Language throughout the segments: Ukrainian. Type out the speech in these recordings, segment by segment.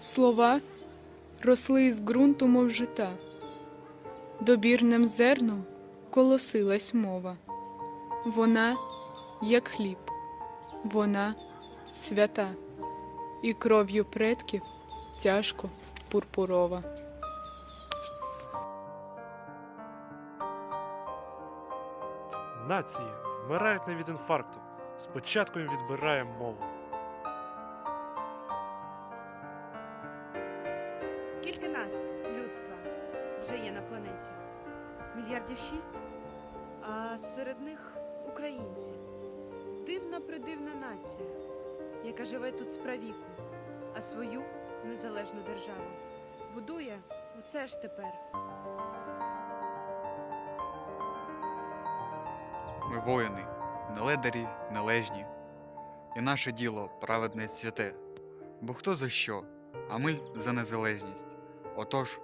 Слова росли із ґрунту, мов жита, добірним зерном колосилась мова. Вона, як хліб, вона свята, і кров'ю предків тяжко пурпурова. Нації вмирають не від інфаркту. Спочатку їм відбираємо мову. Скільки нас, людства, вже є на планеті? Мільярдів шість? А серед них українці. Дивна придивна нація, яка живе тут справіку, а свою незалежну державу будує оце ж тепер. Ми воїни, не ледарі, не лежні. І наше діло праведне святе. Бо хто за що, а ми за незалежність. Отож,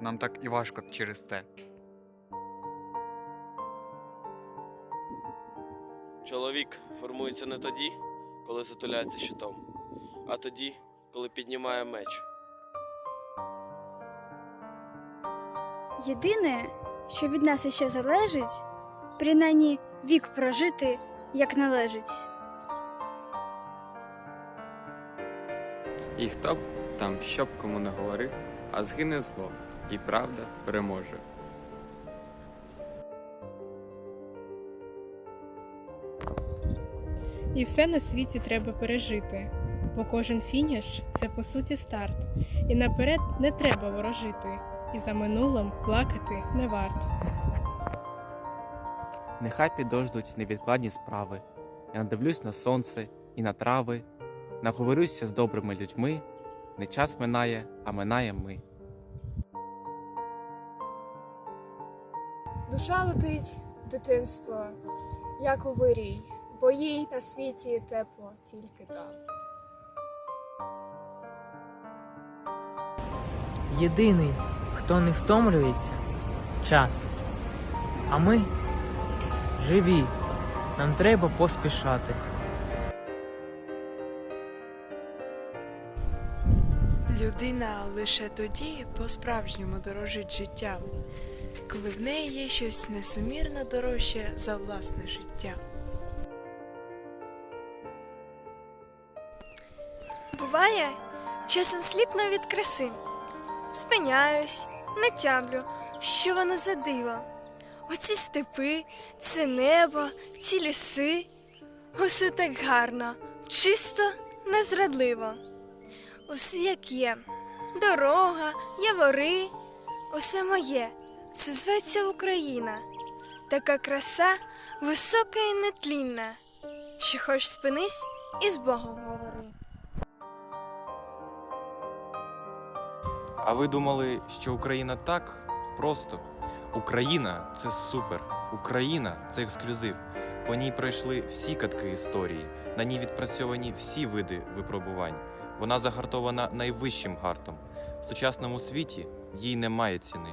нам так і важко через те. Чоловік формується не тоді, коли затуляється щитом, а тоді, коли піднімає меч. Єдине, що від нас іще залежить, принаймні вік прожити як належить. І хто б там що б кому не говорив, а згине зло, і правда переможе. І все на світі треба пережити, бо кожен фініш це по суті старт, і наперед не треба ворожити, і за минулим плакати не варт. Нехай підождуть невідкладні справи. Я надивлюсь на сонце і на трави, наговорюся з добрими людьми. Не час минає, а минає ми. Душа летить в дитинство, як у вирій, бо їй на світі тепло тільки там. Єдиний, хто не втомлюється час. А ми живі, нам треба поспішати. Людина лише тоді по-справжньому дорожить життям, коли в неї є щось несумірно дорожче за власне життя. Буває, часом сліпно від краси. Спиняюсь, не тямлю, що воно за диво. Оці степи, це небо, ці ліси. Усе так гарно, чисто, незрадливо. Усе як є. Дорога, явори, усе моє, все зветься Україна. Така краса висока і нетлінна. Що хоч спинись і з Богом говори. А ви думали, що Україна так просто? Україна це супер. Україна це ексклюзив. По ній пройшли всі катки історії. На ній відпрацьовані всі види випробувань. Вона загартована найвищим гартом. В сучасному світі їй немає ціни.